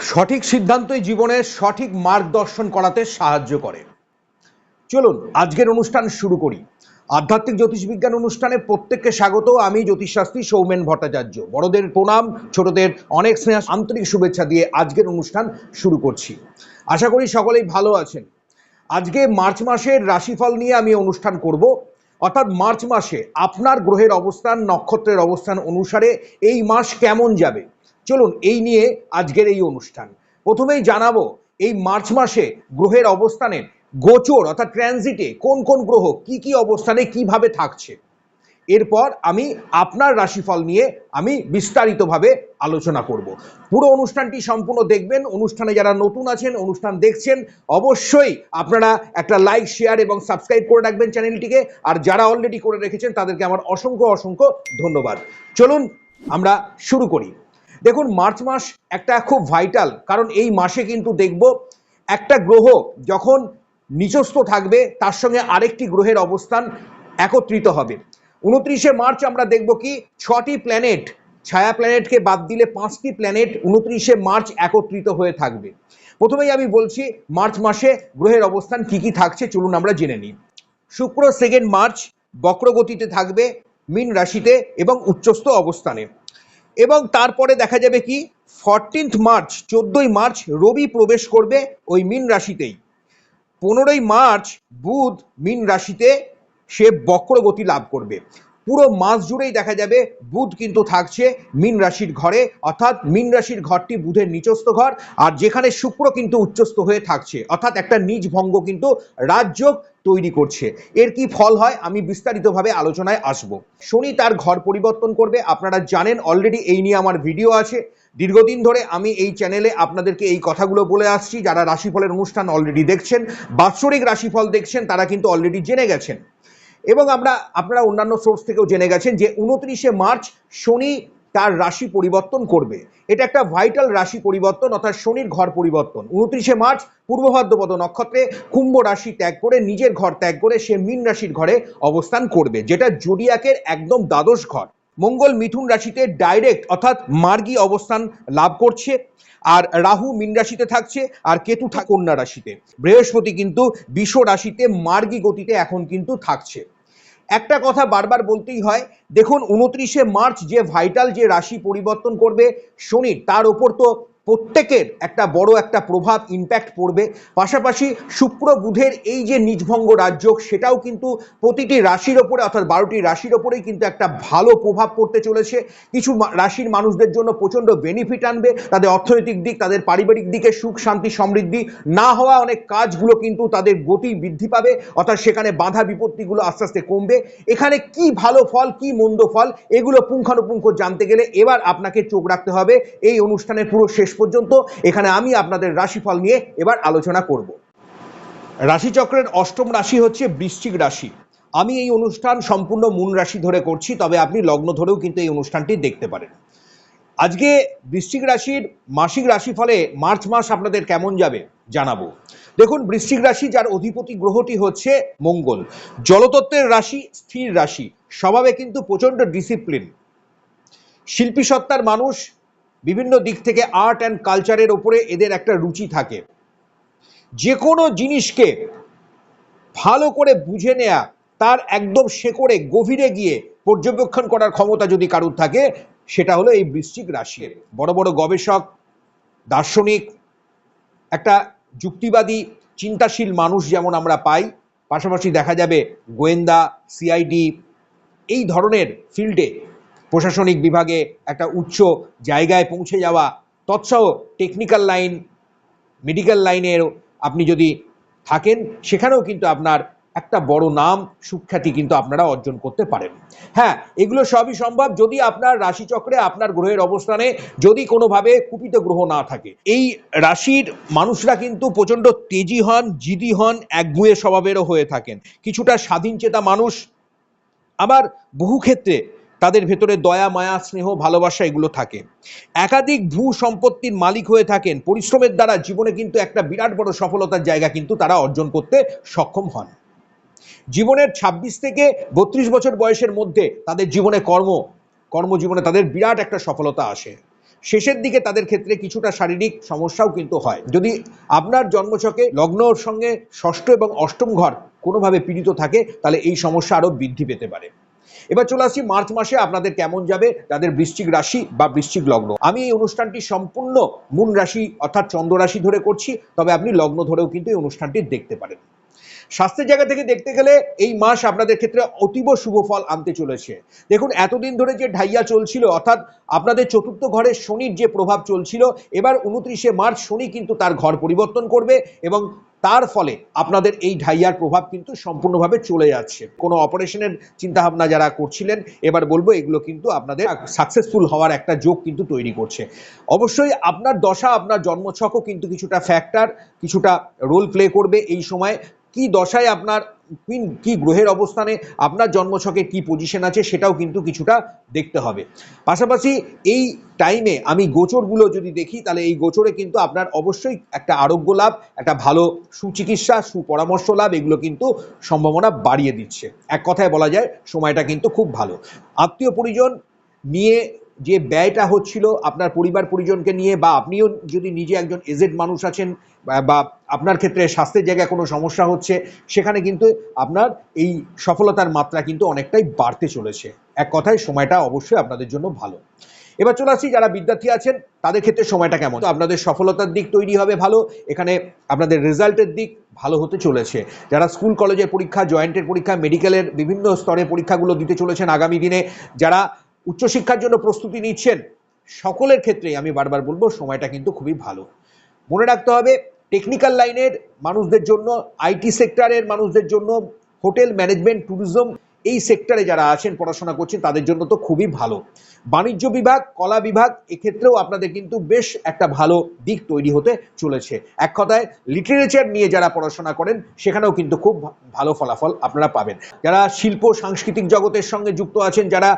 সঠিক সিদ্ধান্তই জীবনের সঠিক মার্গদর্শন করাতে সাহায্য করে। চলুন, আজকের অনুষ্ঠান শুরু করি। আধ্যাত্মিক জ্যোতিষবিজ্ঞান অনুষ্ঠানে প্রত্যেককে স্বাগত। আমি জ্যোতিষশাস্ত্রী সৌমেন ভট্টাচার্য। বড়দের প্রণাম, ছোটদের অনেক স্নেহ, আন্তরিক শুভেচ্ছা দিয়ে আজকের অনুষ্ঠান শুরু করছি। আশা করি সকলেই ভালো আছেন। আজকে মার্চ মাসের রাশিফল নিয়ে আমি অনুষ্ঠান করব। অর্থাৎ মার্চ মাসে আপনার গ্রহের অবস্থান, নক্ষত্রের অবস্থান অনুসারে এই মাস কেমন যাবে? চলুন এই নিয়ে আজকের এই অনুষ্ঠান। প্রথমেই জানাব, এই মার্চ মাসে গ্রহের অবস্থানের গোচর অর্থাৎ ট্রানজিটে কোন কোন গ্রহ কি কি অবস্থানে কীভাবে থাকছে? এরপর আমি আপনার রাশিফল নিয়ে আমি বিস্তারিতভাবে আলোচনা করব। পুরো অনুষ্ঠানটি সম্পূর্ণ দেখবেন, অনুষ্ঠানে যারা নতুন আছেন, অনুষ্ঠান দেখছেন, অবশ্যই আপনারা একটা লাইক শেয়ার এবং সাবস্ক্রাইব করে রাখবেন চ্যানেলটিকে। আর যারা অলরেডি করে রেখেছেন, তাদেরকে আমার অসংখ্য অসংখ্য ধন্যবাদ। চলুন আমরা শুরু করি। দেখুন, মার্চ মাস একটা খুব ভাইটাল কারণ এই মাসে কিন্তু দেখব একটা গ্রহ যখন নিচস্থ থাকবে, তার সঙ্গে আরেকটি গ্রহের অবস্থান একত্রিত হবে। উনত্রিশে মার্চ আমরা দেখব কি, ছটি প্ল্যানেট ছায়া প্ল্যানেটকে বাদ দিলে পাঁচটি প্ল্যানেট উনত্রিশে মার্চ একত্রিত হয়ে থাকবে। প্রথমেই আমি বলছি, মার্চ মাসে গ্রহের অবস্থান কি কি থাকছে, চলুন আমরা জেনে নিই। শুক্র সেকেন্ড মার্চ, বক্রগতিতে থাকবে, মীন রাশিতে এবং উচ্চস্থ অবস্থানে। এবং তারপরে দেখা যাবে কি? ফরটিন্থ মার্চ চোদ্দই মার্চ রবি প্রবেশ করবে ওই মিন রাশিতেই। পনেরোই মার্চ বুধ মিন রাশিতে সে বক্রগতি লাভ করবে। পুরো মাস জুড়েই দেখা যাবে বুধ কিন্তু থাকছে মীন রাশির ঘরে, অর্থাৎ মীন রাশির ঘরটি বুধের নিচস্থ ঘর, আর যেখানে শুক্র কিন্তু উচ্চস্থ হয়ে থাকছে, অর্থাৎ একটা নিজ ভঙ্গ কিন্তু রাজযোগ তৈরি করছে। এর কি ফল হয়? আমি বিস্তারিতভাবে আলোচনায় আসব। শনি তার ঘর পরিবর্তন করবে, আপনারা জানেন অলরেডি এই নিয়ে আমার ভিডিও আছে। দীর্ঘদিন ধরে আমি এই চ্যানেলে আপনাদেরকে এই কথাগুলো বলে আসছি, যারা রাশিফলের অনুষ্ঠান অলরেডি দেখছেন, বাৎসরিক রাশিফল দেখছেন, তারা কিন্তু অলরেডি জেনে গেছেন। এবং আমরা, আপনারা অন্যান্য সোর্স থেকেও জেনে গেছেন যে উনত্রিশে মার্চ শনি তার রাশি পরিবর্তন করবে। এটা একটা ভাইটাল রাশি পরিবর্তন, অর্থাৎ শনির ঘর পরিবর্তন। উনত্রিশে মার্চ পূর্ব ভাদ্রপদ নক্ষত্রে কুম্ভ রাশি ত্যাগ করে, নিজের ঘর ত্যাগ করে সে মীন রাশির ঘরে অবস্থান করবে, যেটা জোডিয়াকের একদম দ্বাদশ ঘর। মঙ্গল মিথুন রাশিতে ডাইরেক্ট অর্থাৎ মার্গী অবস্থান লাভ করছে, আর রাহু মীন রাশিতে থাকছে, আর কেতু কন্যা রাশিতে। বৃহস্পতি কিন্তু বিষ রাশিতে মার্গী গতিতে এখন কিন্তু থাকছে। একটা কথা বারবার বলতেই হয়, দেখুন, উনত্রিশে মার্চ যে ভাইটাল যে রাশি পরিবর্তন করবে শনির তার ওপর তো প্রত্যেকের একটা বড় একটা প্রভাব ইম্প্যাক্ট পড়বে। পাশাপাশি শুক্র বুধের এই যে নিজভঙ্গ রাজ্য সেটাও কিন্তু প্রতিটি রাশির ওপরে, অর্থাৎ বারোটি রাশির ওপরেই কিন্তু একটা ভালো প্রভাব পড়তে চলেছে। কিছু রাশির মানুষদের জন্য প্রচণ্ড বেনিফিট আনবে। তাদের অর্থনৈতিক দিক, তাদের পারিবারিক দিকে সুখ, শান্তি, সমৃদ্ধি না হওয়া অনেক কাজগুলো কিন্তু তাদের গতি বৃদ্ধি পাবে। অর্থাৎ সেখানে বাধা বিপত্তিগুলো আস্তে আস্তে কমবে। এখানে কি ভালো ফল, কি মন্দ ফল, এগুলো পুঙ্খানুপুঙ্খ জানতে গেলে এবার আপনাকে চোখ রাখতে হবে। এই অনুষ্ঠানের পুরো শেষ পর্যন্ত এখানে আমি আপনাদের রাশিফল নিয়ে এবার আলোচনা করব। রাশিচক্রের অষ্টম রাশি হচ্ছে বৃশ্চিক রাশি। আমি এই অনুষ্ঠান সম্পূর্ণ মূল রাশি ধরে করছি, তবে আপনি লগ্ন ধরেও কিন্তু এই অনুষ্ঠানটি দেখতে পারেন। আজকে বৃশ্চিক রাশির মাসিক রাশিফলে মার্চ মাস আপনাদের কেমন যাবে জানাব। দেখুন, বৃশ্চিক রাশি যার অধিপতি গ্রহটি হচ্ছে মঙ্গল। জলতত্ত্বের রাশি স্থির রাশি, স্বভাবে কিন্তু প্রচণ্ড ডিসিপ্লিন। শিল্পী সত্তার মানুষ বিভিন্ন দিক থেকে আর্ট অ্যান্ড কালচারের ওপরে এদের একটা রুচি থাকে। যে কোনো জিনিসকে ভালো করে বুঝে নেয়া, তার একদম শেকড়ে, গভীরে গিয়ে পর্যবেক্ষণ করার ক্ষমতা যদি কারুর থাকে, সেটা হলো এই বৃশ্চিক রাশির বড় বড় গবেষক, দার্শনিক, একটা যুক্তিবাদী, চিন্তাশীল মানুষ যেমন আমরা পাই, পাশাপাশি দেখা যাবে গোয়েন্দা সিআইডি এই ধরনের ফিল্ডে প্রশাসনিক বিভাগে একটা উচ্চ জায়গায় পৌঁছে যাওয়া, তৎসহ টেকনিক্যাল লাইন মেডিকেল লাইনের আপনি যদি থাকেন, সেখানেও কিন্তু আপনার একটা বড় নাম, সুখ্যাতি কিন্তু আপনারা অর্জন করতে পারেন। হ্যাঁ এগুলো সবই সম্ভব যদি আপনার রাশিচক্রে, আপনার গ্রহের অবস্থানে যদি কোনোভাবে কুপিত গ্রহ না থাকে। এই রাশির মানুষরা কিন্তু প্রচণ্ড তেজি হন, জিদি হন, একগুয়ে স্বভাবেরও হয়ে থাকেন। কিছুটা স্বাধীন চেতা মানুষ, আবার বহু ক্ষেত্রে তাদের ভেতরে দয়া, মায়া, স্নেহ, ভালোবাসা এগুলো থাকে। একাধিক ভূ সম্পত্তির মালিক হয়ে থাকেন। পরিশ্রমের দ্বারা জীবনে কিন্তু একটা বিরাট বড় সফলতার জায়গা কিন্তু তারা অর্জন করতে সক্ষম হন। জীবনের ২৬ থেকে বত্রিশ বছর বয়সের মধ্যে তাদের জীবনে কর্ম, কর্মজীবনে তাদের বিরাট একটা সফলতা আসে। শেষের দিকে তাদের ক্ষেত্রে কিছুটা শারীরিক সমস্যাও কিন্তু হয়। যদি আপনার জন্মছকে লগ্নর সঙ্গে ষষ্ঠ এবং অষ্টম ঘর কোনোভাবে পীড়িত থাকে, তাহলে এই সমস্যা আরও বৃদ্ধি পেতে পারে। এবার চলে আসছি মার্চ মাসে আপনাদের কেমন যাবে যাদের বৃশ্চিক রাশি বা বৃশ্চিক লগ্ন। আমি এই অনুষ্ঠানটি সম্পূর্ণ মূল রাশি অর্থাৎ চন্দ্র রাশি ধরে করছি, তবে আপনি লগ্ন ধরেও কিন্তু এই অনুষ্ঠানটি দেখতে পারেন। স্বাস্থ্যের জায়গা থেকে দেখতে গেলে এই মাস আপনাদের ক্ষেত্রে অতীব শুভ ফল আনতে চলেছে। দেখুন, এতদিন ধরে যে ঢাইয়া চলছিল, অর্থাৎ আপনাদের চতুর্থ ঘরে শনির যে প্রভাব চলছিল, এবার উনত্রিশে মার্চ শনি কিন্তু তার ঘর পরিবর্তন করবে এবং তার ফলে আপনাদের এই ঢাইয়ার প্রভাব কিন্তু সম্পূর্ণভাবে চলে যাচ্ছে। কোনো অপারেশনের চিন্তাভাবনা যারা করছিলেন, এবার বলব এগুলো কিন্তু আপনাদের সাকসেসফুল হওয়ার একটা যোগ কিন্তু তৈরি করছে। অবশ্যই আপনার দশা, আপনার জন্মছকও কিন্তু কিছুটা ফ্যাক্টর কিছুটা রোল প্লে করবে এই সময়। কি দশায় আপনার কি- কি গ্রহের অবস্থানে আপনার জন্মছকে কি পজিশন আছে সেটাও কিন্তু কিছুটা দেখতে হবে। পাশাপাশি এই টাইমে আমি গোচরগুলো যদি দেখি তাহলে এই গোচরে কিন্তু আপনার অবশ্যই একটা আরোগ্য লাভ, একটা ভালো সুচিকিৎসা, সুপরামর্শ লাভ, এগুলো কিন্তু সম্ভাবনা বাড়িয়ে দিচ্ছে। এক কথায় বলা যায় সময়টা কিন্তু খুব ভালো। আত্মীয় পরিজন নিয়ে যে ব্যয়টা হচ্ছিল আপনার পরিবার পরিজনকে নিয়ে বা আপনিও যদি নিজে একজন এজেড মানুষ আছেন, বা- আপনার ক্ষেত্রে স্বাস্থ্যের জায়গায় কোনো সমস্যা হচ্ছে, সেখানে কিন্তু আপনার এই সফলতার মাত্রা কিন্তু অনেকটাই বাড়তে চলেছে। এক কথায় সময়টা অবশ্যই আপনাদের জন্য ভালো। এবার চলে আসছি যারা বিদ্যার্থী আছেন, তাদের ক্ষেত্রে সময়টা কেমন? আপনাদের সফলতার দিক তৈরি হবে ভালো, এখানে আপনাদের রেজাল্টের দিক ভালো হতে চলেছে। যারা স্কুল, কলেজের পরীক্ষা, জয়েন্টের পরীক্ষা, মেডিকেলের বিভিন্ন স্তরে পরীক্ষাগুলো দিতে চলেছেন আগামী দিনে, যারা উচ্চশিক্ষার জন্য প্রস্তুতি নিচ্ছেন। সকলের ক্ষেত্রেই আমি বারবার বলব, সময়টা কিন্তু খুবই ভালো। মনে রাখতে হবে টেকনিক্যাল লাইনের মানুষদের জন্য আইটি সেক্টরের মানুষদের জন্য হোটেল ম্যানেজমেন্ট ট্যুরিজম এই সেক্টরে যারা আছেন, পড়াশোনা করছেন, তাদের জন্য তো খুবই ভালো। বাণিজ্য বিভাগ, কলা বিভাগ, এক্ষেত্রেও আপনাদের কিন্তু বেশ একটা ভালো দিক তৈরি হতে চলেছে। এক কথায় লিটারেচার নিয়ে যারা পড়াশোনা করেন, সেখানেও কিন্তু খুব ভালো ফলাফল আপনারা পাবেন। যারা শিল্প, সাংস্কৃতিক জগতের সঙ্গে যুক্ত আছেন, যারা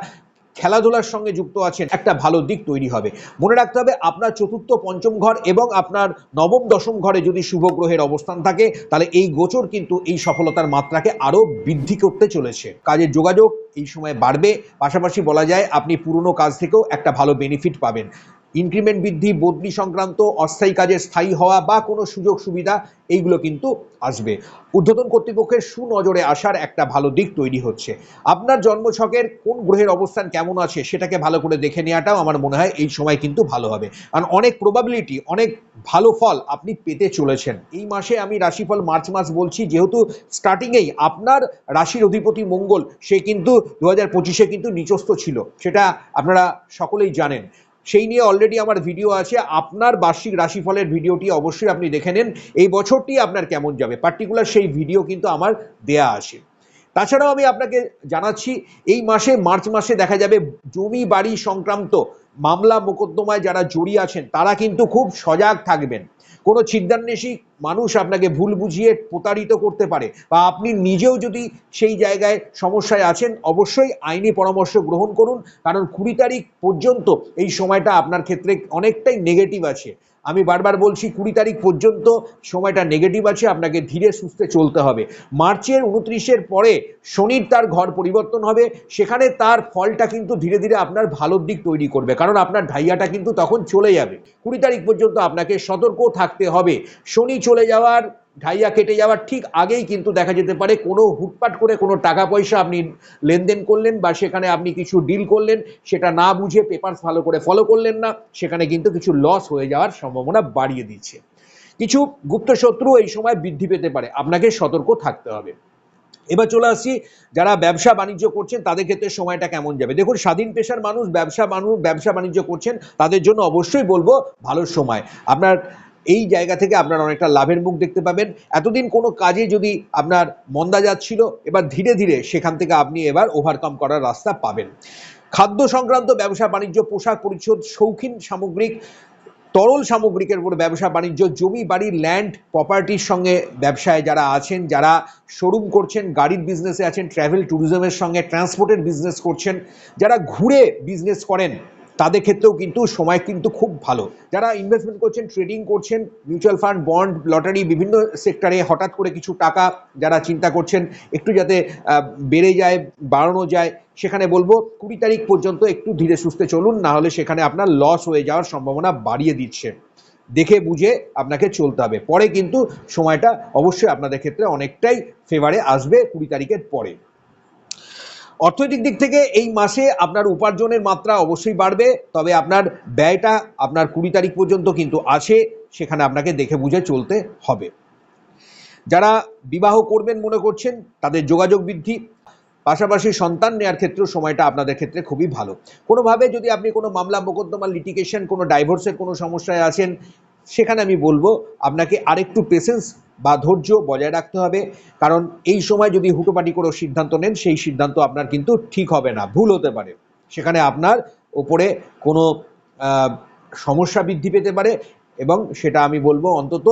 খেলাধুলার সঙ্গে যুক্ত আছেন, একটা ভালো দিক তৈরি হবে। মনে রাখতে হবে, আপনার চতুর্থ পঞ্চম ঘর এবং আপনার নবম, দশম ঘরে যদি শুভ গ্রহের অবস্থান থাকে, তাহলে এই গোচর কিন্তু এই সফলতার মাত্রাকে আরও বৃদ্ধি করতে চলেছে। কাজের যোগাযোগ এই সময় বাড়বে। পাশাপাশি বলা যায়, আপনি পুরনো কাজ থেকেও একটা ভালো বেনিফিট পাবেন। ইনক্রিমেন্ট বৃদ্ধি, বদলি সংক্রান্ত, অস্থায়ী কাজে স্থায়ী হওয়া বা কোনো সুযোগ সুবিধা, এইগুলো কিন্তু আসবে। ঊর্ধ্বতন কর্তৃপক্ষের সুনজরে আসার একটা ভালো দিক তৈরি হচ্ছে। আপনার জন্মছকের কোন গ্রহের অবস্থান কেমন আছে সেটাকে ভালো করে দেখে নেওয়াটাও আমার মনে হয় এই সময় কিন্তু ভালো হবে। কারণ অনেক প্রবাবিলিটি অনেক ভালো ফল আপনি পেতে চলেছেন। এই মাসে আমি রাশিফল মার্চ মাস বলছি, যেহেতু স্টার্টিংয়েই আপনার রাশির অধিপতি মঙ্গল, সে কিন্তু দু হাজার পঁচিশে কিন্তু নিচস্থ ছিল। সেটা আপনারা সকলেই জানেন। সেই নিয়ে অলরেডি আমার ভিডিও আছে। আপনার বার্ষিক রাশিফলের ভিডিওটি অবশ্যই আপনি দেখে নেন। এই বছরটি আপনার কেমন যাবে? পার্টিকুলার সেই ভিডিও কিন্তু আমার দেয়া আছে। তাছাড়াও আমি আপনাকে জানাচ্ছি, এই মাসে, মার্চ মাসে দেখা যাবে জমি বাড়ি সংক্রান্ত মামলা মোকদ্দমায় যারা জড়িয়ে আছেন, তারা কিন্তু খুব সজাগ থাকবেন। কোনো ছিদ্দান্বেষী মানুষ আপনাকে ভুল বুঝিয়ে প্রতারিত করতে পারে বা আপনি নিজেও যদি সেই জায়গায় সমস্যায় আছেন, অবশ্যই আইনি পরামর্শ গ্রহণ করুন। কারণ কুড়ি তারিখ পর্যন্ত এই সময়টা আপনার ক্ষেত্রে অনেকটাই নেগেটিভ আছে। আমি বারবার বলছি কুড়ি তারিখ পর্যন্ত সময়টা নেগেটিভ আছে, আপনাকে ধীরে সুস্থে চলতে হবে। মার্চের উনত্রিশের পরে শনির তার ঘর পরিবর্তন হবে, সেখানে তার ফলটা কিন্তু ধীরে ধীরে আপনার ভালোর দিক তৈরি করবে, কারণ আপনার ঢাইয়াটা কিন্তু তখন চলে যাবে। কুড়ি তারিখ পর্যন্ত আপনাকে সতর্ক থাকতে হবে। শনি চলে যাওয়ার ঢাইয়া কেটে যাওয়ার ঠিক আগেই কিন্তু দেখা যেতে পারে কোনো হুটপাট করে কোনো টাকা পয়সা আপনি লেনদেন করলেন বা সেখানে আপনি কিছু ডিল করলেন, সেটা না বুঝে পেপার ভালো করে ফলো করলেন না, সেখানে কিন্তু কিছু লস হয়ে যাওয়ার সম্ভাবনা বাড়িয়ে দিচ্ছে। কিছু গুপ্ত শত্রু এই সময় বৃদ্ধি পেতে পারে, আপনাকে সতর্ক থাকতে হবে। এবার চলে আসছি যারা ব্যবসা বাণিজ্য করছেন, তাদের ক্ষেত্রে সময়টা কেমন যাবে? দেখুন, স্বাধীন পেশার মানুষ ব্যবসা মানুষ ব্যবসা বাণিজ্য করছেন, তাদের জন্য অবশ্যই বলব ভালো সময়। আপনার এই জায়গা থেকে আপনার অনেকটা লাভের মুখ দেখতে পাবেন। এতদিন কোনো কাজে যদি আপনার মন্দা যাচ্ছিল এবার ধীরে ধীরে সেখান থেকে আপনি এবার ওভারকাম করার রাস্তা পাবেন। খাদ্য সংক্রান্ত ব্যবসা, বাণিজ্য, পোশাক পরিচ্ছদ, শৌখিন সামগ্রিক, তরল সামগ্রিকের উপর ব্যবসা, বাণিজ্য, জমি, বাড়ি ল্যান্ড প্রপার্টির সঙ্গে ব্যবসায় যারা আছেন, যারা শোরুম করছেন, গাড়ির বিজনেসে আছেন ট্রাভেল ট্যুরিজমের সঙ্গে ট্রান্সপোর্টের বিজনেস করছেন, যারা ঘুরে বিজনেস করেন তাদের ক্ষেত্রেও কিন্তু সময় কিন্তু খুব ভালো। যারা ইনভেস্টমেন্ট করছেন ট্রেডিং করছেন মিউচুয়াল ফান্ড বন্ড লটারি বিভিন্ন সেক্টরে হঠাৎ করে কিছু টাকা যারা চিন্তা করছেন, একটু যাতে বেড়ে যায়, বাড়ানো যায়, সেখানে বলব কুড়ি তারিখ পর্যন্ত একটু ধীরে সুস্থে চলুন, না হলে সেখানে আপনার লস হয়ে যাওয়ার সম্ভাবনা বাড়িয়ে দিচ্ছে। দেখে বুঝে আপনাকে চলতে হবে। পরে কিন্তু সময়টা অবশ্যই আপনাদের ক্ষেত্রে অনেকটাই ফেভারে আসবে কুড়ি তারিখের পরে। অর্থনৈতিক দিক থেকে এই মাসে আপনার উপার্জনের মাত্রা অবশ্যই বাড়বে, তবে আপনার ব্যয়টা আপনার কুড়ি তারিখ পর্যন্ত কিন্তু আছে, সেখানে আপনাকে দেখে বুঝে চলতে হবে। যারা বিবাহ করবেন মনে করছেন, তাদের যোগাযোগ বৃদ্ধি, পাশাপাশি সন্তান নেওয়ার ক্ষেত্রেও সময়টা আপনাদের ক্ষেত্রে খুবই ভালো। কোনোভাবে যদি আপনি কোনো মামলা মোকদ্দমা লিটিগেশন কোনো ডাইভোর্সের কোনো সমস্যায় আছেন সেখানে আমি বলব, আপনাকে আরেকটু পেশেন্স বা ধৈর্য বজায় রাখতে হবে। কারণ এই সময় যদি হুটোপাটি করে সিদ্ধান্ত নেন, সেই সিদ্ধান্ত আপনার কিন্তু ঠিক হবে না, ভুল হতে পারে। সেখানে আপনার ওপরে কোনো সমস্যা বৃদ্ধি পেতে পারে এবং সেটা আমি বলব অন্তত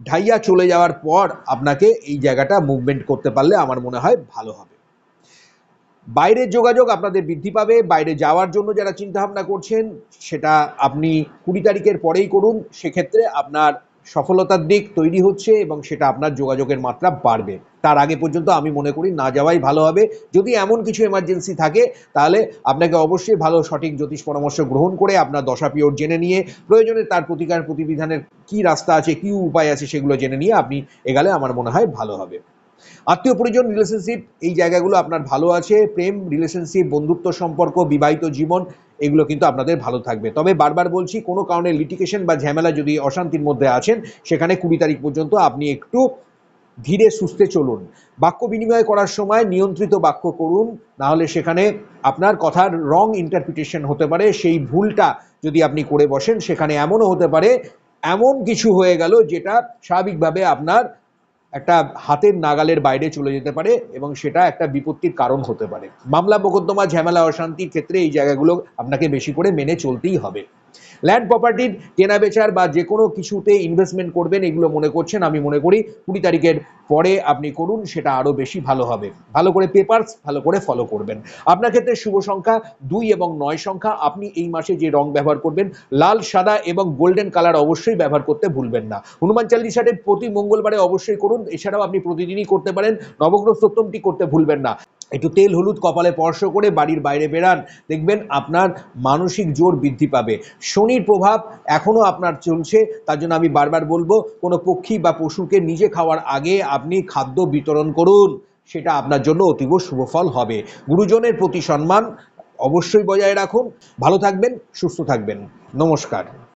ঢাইয়া চলে যাওয়ার পর আপনাকে এই জায়গাটা মুভমেন্ট করতে পারলে আমার মনে হয় ভালো হবে। বাইরের যোগাযোগ আপনাদের বৃদ্ধি পাবে, বাইরে যাওয়ার জন্য যারা চিন্তা ভাবনা করছেন, সেটা আপনি কুড়ি তারিখের পরেই করুন। সেক্ষেত্রে আপনার সফলতার দিক তৈরি হচ্ছে এবং সেটা আপনার যোগাযোগের মাত্রা বাড়বে। তার আগে পর্যন্ত আমি মনে করি না যাওয়াই ভালো হবে। যদি এমন কিছু এমার্জেন্সি থাকে, তাহলে আপনাকে অবশ্যই ভালো সঠিক জ্যোতিষ পরামর্শ গ্রহণ করে আপনার দশা পিওর জেনে নিয়ে, প্রয়োজনে তার প্রতিকার প্রতিবিধানের কি রাস্তা আছে, কি উপায় আছে, সেগুলো জেনে নিয়ে আপনি এগালে আমার মনে হয় ভালো হবে। আত্মীয় পরিজন রিলেশনশিপ এই জায়গাগুলো আপনার ভালো আছে, প্রেম রিলেশনশিপ বন্ধুত্ব সম্পর্ক, বিবাহিত জীবন, এগুলো কিন্তু আপনাদের ভালো থাকবে। তবে বারবার বলছি, কোনো কারণে লিটিকেশন বা ঝামেলা যদি অশান্তির মধ্যে আছেন, সেখানে কুড়ি তারিখ পর্যন্ত আপনি একটু ধীরে সুস্থে চলুন। বাক্য বিনিময় করার সময় নিয়ন্ত্রিত বাক্য করুন না হলে সেখানে আপনার কথার রং ইন্টারপ্রিটেশন হতে পারে, সেই ভুলটা যদি আপনি করে বসেন, সেখানে এমনও হতে পারে, এমন কিছু হয়ে গেল যেটা স্বাভাবিকভাবে আপনার একটা হাতের নাগালের বাইরে চলে যেতে পারে এবং সেটা একটা বিপত্তির কারণ হতে পারে। মামলা, মোকদ্দমা, ঝামেলা, অশান্তির ক্ষেত্রে এই জায়গাগুলো আপনাকে বেশি করে মেনে চলতেই হবে। ল্যান্ড প্রপার্টির কেনা বেচার বা যে কোনো কিছুতে ইনভেস্টমেন্ট করবেন, এগুলো মনে করছেন, আমি মনে করি কুড়ি তারিখের পরে আপনি করুন, সেটা আরও বেশি ভালো হবে। ভালো করে পেপারস ভালো করে ফলো করবেন। আপনার ক্ষেত্রে শুভ সংখ্যা, দুই এবং নয় সংখ্যা, আপনি এই মাসে যে রং ব্যবহার করবেন, লাল, সাদা এবং গোল্ডেন কালার অবশ্যই ব্যবহার করতে ভুলবেন না। হনুমান চালিশাটে প্রতি মঙ্গলবারে অবশ্যই করুন, এছাড়াও আপনি প্রতিদিনই করতে পারেন, নবগ্রহ সপ্তমটি করতে ভুলবেন না। একটু তেল, হলুদ, কপালে স্পর্শ করে বাড়ির বাইরে বেরান দেখবেন আপনার মানসিক জোর বৃদ্ধি পাবে। শনির প্রভাব এখনও আপনার চলছে, তার জন্য আমি বারবার বলব, কোনো পক্ষী বা পশুকে নিজে খাওয়ার আগে আপনি খাদ্য বিতরণ করুন। সেটা আপনার জন্য অতীব শুভফল হবে। গুরুজনের প্রতি সম্মান অবশ্যই বজায় রাখুন। ভালো থাকবেন, সুস্থ থাকবেন। নমস্কার।